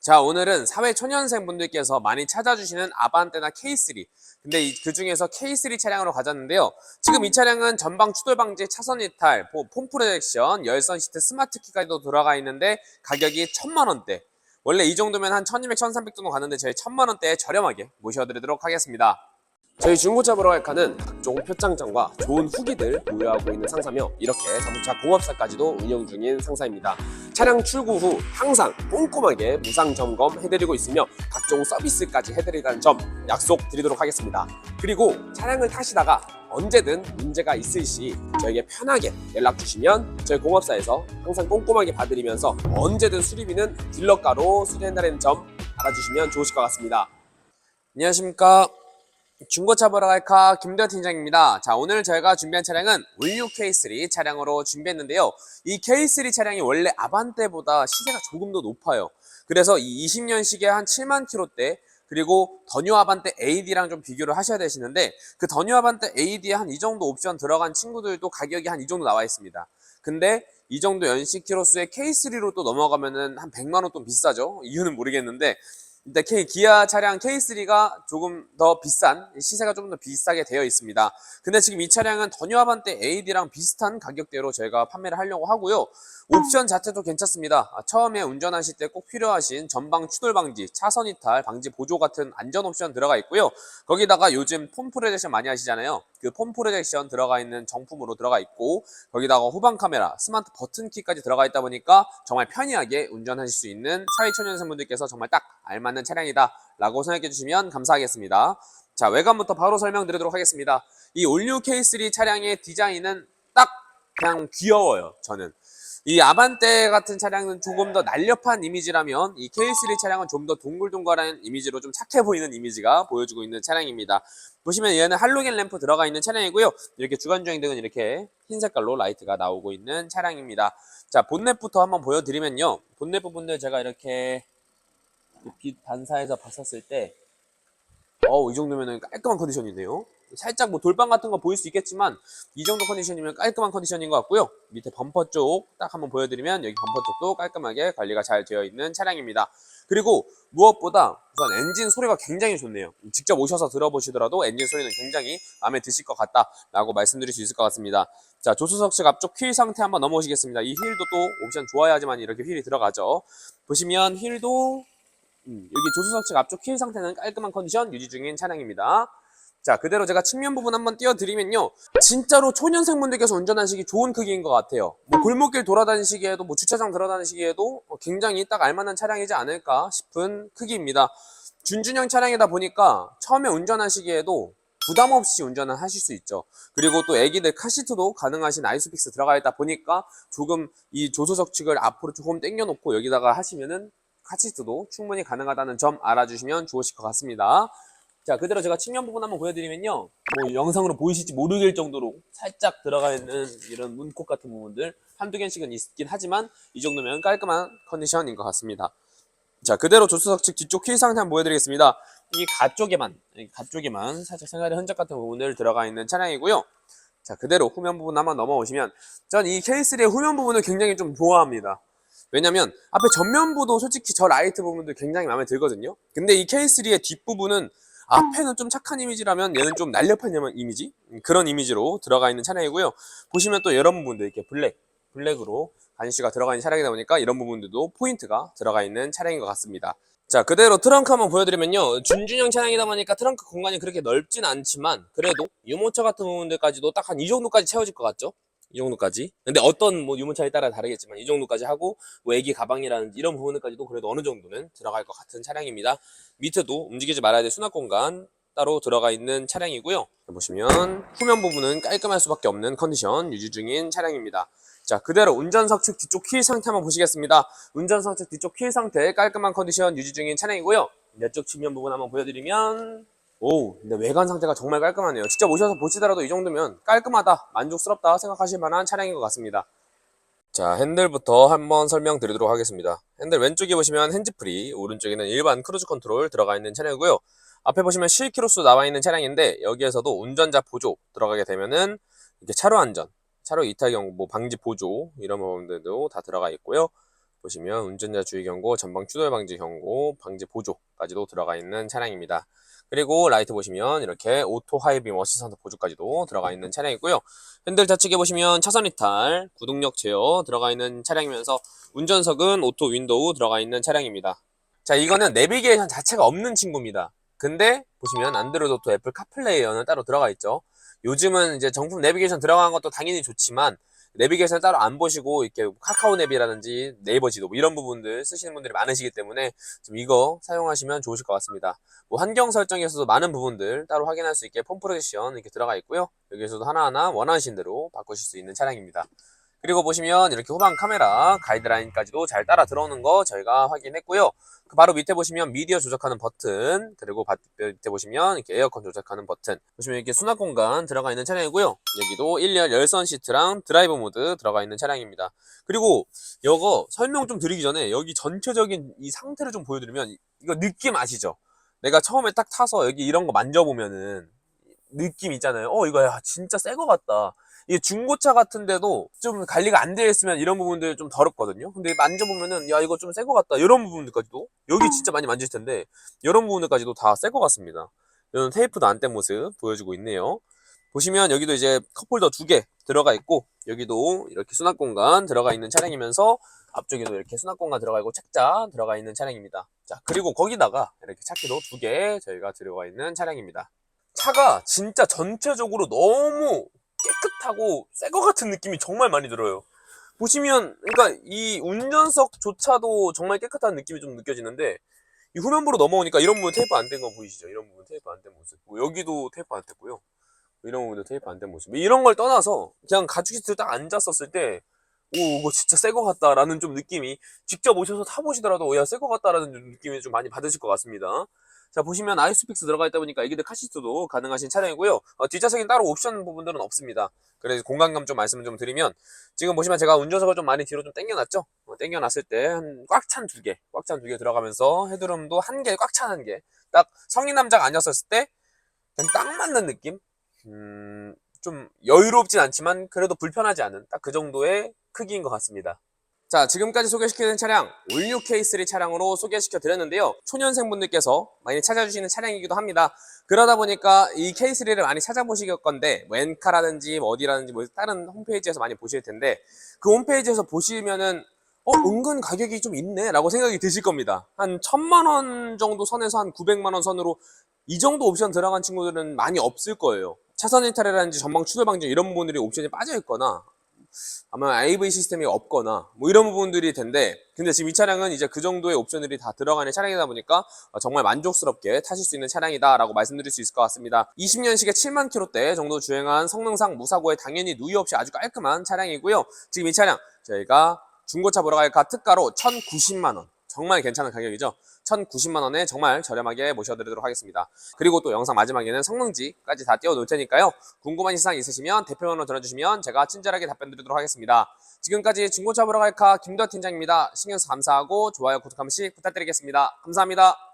자, 오늘은 사회 초년생 분들께서 많이 찾아주시는 아반떼나 K3. 근데 이- 그 중에서 K3 차량으로 가졌는데요. 지금 이 차량은 전방 추돌 방지, 차선 이탈, 보- 폼 프로젝션, 열선 시트, 스마트 키까지도 들어가 있는데 가격이 천만 원대. 원래 이 정도면 한 1200, 1300 정도 가는데 저희 천만 원대에 저렴하게 모셔드리도록 하겠습니다. 저희 중고차 칸은 각종 표창장과 좋은 후기들 보유하고 있는 상사며 이렇게 자동차 공업사까지도 운영 중인 상사입니다. 차량 출고 후 항상 꼼꼼하게 무상 점검 해드리고 있으며 각종 서비스까지 해드리다는 점 약속드리도록 하겠습니다. 그리고 차량을 타시다가 언제든 문제가 있을 시 저에게 편하게 연락 주시면 저희 공업사에서 항상 꼼꼼하게 봐드리면서 언제든 수리비는 딜러가로 수리한다는 점 알아주시면 좋으실 것 같습니다. 안녕하십니까. 중고차 보러 갈카 김대호 팀장입니다. 자, 오늘 저희가 준비한 차량은 올류 K3 차량으로 준비했는데요. 이 K3 차량이 원래 아반떼보다 시세가 조금 더 높아요. 그래서 이 20년 시기에 한 7만 킬로대 그리고 더뉴 아반떼 AD랑 좀 비교를 하셔야 되시는데 그 더뉴 아반떼 AD에 한 이 정도 옵션 들어간 친구들도 가격이 한 이 정도 나와 있습니다. 근데 이 정도 연식 키로수의 K3로 또 넘어가면은 한 100만 원 또 비싸죠. 이유는 모르겠는데 일단 K 기아 차량 K3가 조금 더 비싼 시세가 조금 더 비싸게 되어 있습니다. 근데 지금 이 차량은 더뉴 아반떼 AD랑 비슷한 가격대로 저희가 판매를 하려고 하고요. 옵션 자체도 괜찮습니다. 아, 처음에 운전하실 때 꼭 필요하신 전방 추돌 방지, 차선 이탈 방지 보조 같은 안전 옵션 들어가 있고요. 거기다가 요즘 폼 프로젝션 많이 하시잖아요. 그 폼 프로젝션 들어가 있는 정품으로 들어가 있고 거기다가 후방 카메라, 스마트 버튼 키까지 들어가 있다 보니까 정말 편리하게 운전하실 수 있는 사회초년생 분들께서 정말 딱 알맞 는 차량이다 라고 생각해 주시면 감사하겠습니다. 자 외관부터 바로 설명드리도록 하겠습니다. 이 올류 K3 차량의 디자인은 딱 그냥 귀여워요 저는. 이 아반떼 같은 차량은 조금 더 날렵한 이미지라면 이 K3 차량은 좀 더 동글동글한 이미지로 좀 착해 보이는 이미지가 보여주고 있는 차량입니다. 보시면 얘는 할로겐 램프 들어가 있는 차량이고요. 이렇게 주간 주행 등은 이렇게 흰 색깔로 라이트가 나오고 있는 차량입니다. 자 본넷부터 한번 보여드리면요. 본넷 부분들 제가 이렇게 그 빛 반사해서 봤었을 때 어우 이 정도면 깔끔한 컨디션이네요. 살짝 뭐 돌방 같은 거 보일 수 있겠지만 이 정도 컨디션이면 깔끔한 컨디션인 것 같고요. 밑에 범퍼 쪽 딱 한번 보여드리면 여기 범퍼 쪽도 깔끔하게 관리가 잘 되어 있는 차량입니다. 그리고 무엇보다 우선 엔진 소리가 굉장히 좋네요. 직접 오셔서 들어보시더라도 엔진 소리는 굉장히 마음에 드실 것 같다라고 말씀드릴 수 있을 것 같습니다. 자 조수석 측 앞쪽 휠 상태 한번 넘어오시겠습니다. 이 휠도 또 옵션 좋아야지만 이렇게 휠이 들어가죠. 보시면 휠도 음, 여기 조수석 측 앞쪽 휠 상태는 깔끔한 컨디션 유지 중인 차량입니다. 자, 그대로 제가 측면 부분 한번 띄워드리면요. 진짜로 초년생분들께서 운전하시기 좋은 크기인 것 같아요. 뭐 골목길 돌아다니시기에도, 뭐 주차장 들어다니시기에도 어, 굉장히 딱 알만한 차량이지 않을까 싶은 크기입니다. 준준형 차량이다 보니까 처음에 운전하시기에도 부담 없이 운전을 하실 수 있죠. 그리고 또 애기들 카시트도 가능하신 아이소픽스 들어가 있다 보니까 조금 이 조수석 측을 앞으로 조금 당겨놓고 여기다가 하시면은 카시트도 충분히 가능하다는 점 알아주시면 좋으실 것 같습니다. 자, 그대로 제가 측면 부분 한번 보여드리면요. 뭐 영상으로 보이실지 모르길 정도로 살짝 들어가 있는 이런 문콕 같은 부분들 한두 개씩은 있긴 하지만 이 정도면 깔끔한 컨디션인 것 같습니다. 자, 그대로 조수석 측 뒤쪽 휠 상태 한번 보여드리겠습니다. 이 가쪽에만, 이 가쪽에만 살짝 생활의 흔적 같은 부분들 들어가 있는 차량이고요. 자, 그대로 후면 부분 한번 넘어오시면 전 이 K3의 후면 부분을 굉장히 좀 좋아합니다. 왜냐면 앞에 전면부도 솔직히 저 라이트 부분도 굉장히 마음에 들거든요. 근데 이 K3의 뒷부분은 앞에는 좀 착한 이미지라면 얘는 좀 날렵한 이미지? 음, 그런 이미지로 들어가 있는 차량이고요. 보시면 또 이런 부분들 이렇게 블랙, 블랙으로 가니쉬가 들어가 있는 차량이다 보니까 이런 부분들도 포인트가 들어가 있는 차량인 것 같습니다. 자, 그대로 트렁크 한번 보여드리면요. 준준형 차량이다 보니까 트렁크 공간이 그렇게 넓진 않지만 그래도 유모차 같은 부분들까지도 딱 한 이 정도까지 채워질 것 같죠? 이 정도까지. 근데 어떤 뭐 유모차에 따라 다르겠지만 이 정도까지 하고 뭐 애기 가방이라든지 이런 부분들까지도 그래도 어느 정도는 들어갈 것 같은 차량입니다. 밑에도 움직이지 말아야 될 수납 공간 따로 들어가 있는 차량이고요. 보시면 후면 부분은 깔끔할 수밖에 없는 컨디션 유지 중인 차량입니다. 자, 그대로 운전석 측 뒤쪽 휠 상태 한번 보시겠습니다. 운전석 측 뒤쪽 휠 상태 깔끔한 컨디션 유지 중인 차량이고요. 내쪽 측면 부분 한번 보여드리면 오, 근데 외관 상태가 정말 깔끔하네요. 직접 오셔서 보시더라도 이 정도면 깔끔하다, 만족스럽다 생각하실 만한 차량인 것 같습니다. 자, 핸들부터 한번 설명드리도록 하겠습니다. 핸들 왼쪽에 보시면 핸즈프리, 오른쪽에는 일반 크루즈 컨트롤 들어가 있는 차량이고요. 앞에 보시면 실키로수 나와 있는 차량인데 여기에서도 운전자 보조 들어가게 되면은 이렇게 차로 안전, 차로 이탈 경보 방지 보조 이런 부분들도 다 들어가 있고요. 보시면 운전자 주의 경고, 전방 추돌 방지 경고, 방지 보조까지도 들어가 있는 차량입니다. 그리고 라이트 보시면 이렇게 오토 하이빔 어시스턴트 보조까지도 들어가 있는 차량이고요. 핸들 좌측에 보시면 차선 이탈, 구동력 제어 들어가 있는 차량이면서 운전석은 오토 윈도우 들어가 있는 차량입니다. 자, 이거는 내비게이션 자체가 없는 친구입니다. 근데 보시면 안드로이드 오토 애플 카플레이어는 따로 들어가 있죠. 요즘은 이제 정품 내비게이션 들어간 것도 당연히 좋지만 내비게이션 따로 안 보시고 이렇게 카카오 내비라든지 네이버 지도 뭐 이런 부분들 쓰시는 분들이 많으시기 때문에 좀 이거 사용하시면 좋으실 것 같습니다. 뭐 환경 설정에서도 많은 부분들 따로 확인할 수 있게 폼 프로젝션 이렇게 들어가 있고요. 여기에서도 하나하나 원하시는 대로 바꾸실 수 있는 차량입니다. 그리고 보시면 이렇게 후방 카메라 가이드라인까지도 잘 따라 들어오는 거 저희가 확인했고요. 그 바로 밑에 보시면 미디어 조작하는 버튼 그리고 바- 밑에 보시면 이렇게 에어컨 조작하는 버튼 보시면 이렇게 수납 공간 들어가 있는 차량이고요. 여기도 1열 열선 시트랑 드라이브 모드 들어가 있는 차량입니다. 그리고 이거 설명 좀 드리기 전에 여기 전체적인 이 상태를 좀 보여드리면 이- 이거 느낌 아시죠? 내가 처음에 딱 타서 여기 이런 거 만져보면은 느낌 있잖아요. 어 이거 야 진짜 새 거 같다. 이게 중고차 같은데도 좀 관리가 안 되어 있으면 이런 부분들 좀 더럽거든요. 근데 만져보면은 야 이거 좀 새 거 같다. 이런 부분들까지도 여기 진짜 많이 만질 텐데 이런 부분들까지도 다 새 거 같습니다. 이런 테이프도 안 뗀 모습 보여주고 있네요. 보시면 여기도 이제 컵홀더 두 개 들어가 있고 여기도 이렇게 수납 공간 들어가 있는 차량이면서 앞쪽에도 이렇게 수납 공간 들어가 있고 책자 들어가 있는 차량입니다. 자 그리고 거기다가 이렇게 차키도 두 개 저희가 들어가 있는 차량입니다. 차가 진짜 전체적으로 너무 깨끗하고 새거 같은 느낌이 정말 많이 들어요. 보시면 그러니까 이 운전석조차도 정말 깨끗한 느낌이 좀 느껴지는데 이 후면부로 넘어오니까 이런 부분 테이프 안 된 거 보이시죠? 이런 부분 테이프 안 된 모습. 뭐 여기도 테이프 안 뗐고요. 이런 부분도 테이프 안 된 모습. 이런 걸 떠나서 그냥 가죽 시트 딱 앉았었을 때 오, 이거 진짜 새거 같다라는 좀 느낌이 직접 오셔서 타보시더라도 야, 새거 같다라는 좀 느낌이 좀 많이 받으실 것 같습니다. 자, 보시면 아이스픽스 들어가 있다 보니까 애기들 카시트도 가능하신 차량이고요. 어, 뒷좌석엔 따로 옵션 부분들은 없습니다. 그래서 공간감 좀 말씀을 좀 드리면 지금 보시면 제가 운전석을 좀 많이 뒤로 좀 당겨놨죠? 어, 당겨놨을 때 한 꽉 찬 두 개, 꽉 찬 두 개 들어가면서 헤드룸도 한 개, 꽉 찬 한 개. 딱 성인 남자가 아니었을 때 그냥 딱 맞는 느낌? 음, 좀 여유롭진 않지만 그래도 불편하지 않은 딱 그 정도의 크기인 것 같습니다. 자, 지금까지 소개시키는 차량 올류 K3 차량으로 소개시켜 드렸는데요. 초년생분들께서 많이 찾아주시는 차량이기도 합니다. 그러다 보니까 이 K3를 많이 찾아보실 건데 뭐 엔카라든지 뭐 어디라든지 뭐 다른 홈페이지에서 많이 보실 텐데 그 홈페이지에서 보시면은 어 은근 가격이 좀 있네 라고 생각이 드실 겁니다. 한 천만 원 정도 선에서 한 900만 원 선으로 이 정도 옵션 들어간 친구들은 많이 없을 거예요. 차선 이탈이라든지 전방 추돌 방지 이런 부분들이 옵션이 빠져 있거나 아마 AV 시스템이 없거나 뭐 이런 부분들이 텐데 근데 지금 이 차량은 이제 그 정도의 옵션들이 다 들어가는 차량이다 보니까 어, 정말 만족스럽게 타실 수 있는 차량이다라고 말씀드릴 수 있을 것 같습니다. 20년식에 7만 킬로대 정도 주행한 성능상 무사고에 당연히 누이 없이 아주 깔끔한 차량이고요. 지금 이 차량 저희가 중고차 보러 갈까 특가로 1,090만 원. 정말 괜찮은 가격이죠. 1,090만 원에 정말 저렴하게 모셔드리도록 하겠습니다. 그리고 또 영상 마지막에는 성능지까지 다 띄워놓을 테니까요. 궁금한 사항 있으시면 대표 번호 들어주시면 제가 친절하게 답변 드리도록 하겠습니다. 지금까지 중고차 보러 갈까 김도아 팀장입니다. 신경 써서 감사하고 좋아요, 구독 한 번씩 부탁드리겠습니다. 감사합니다.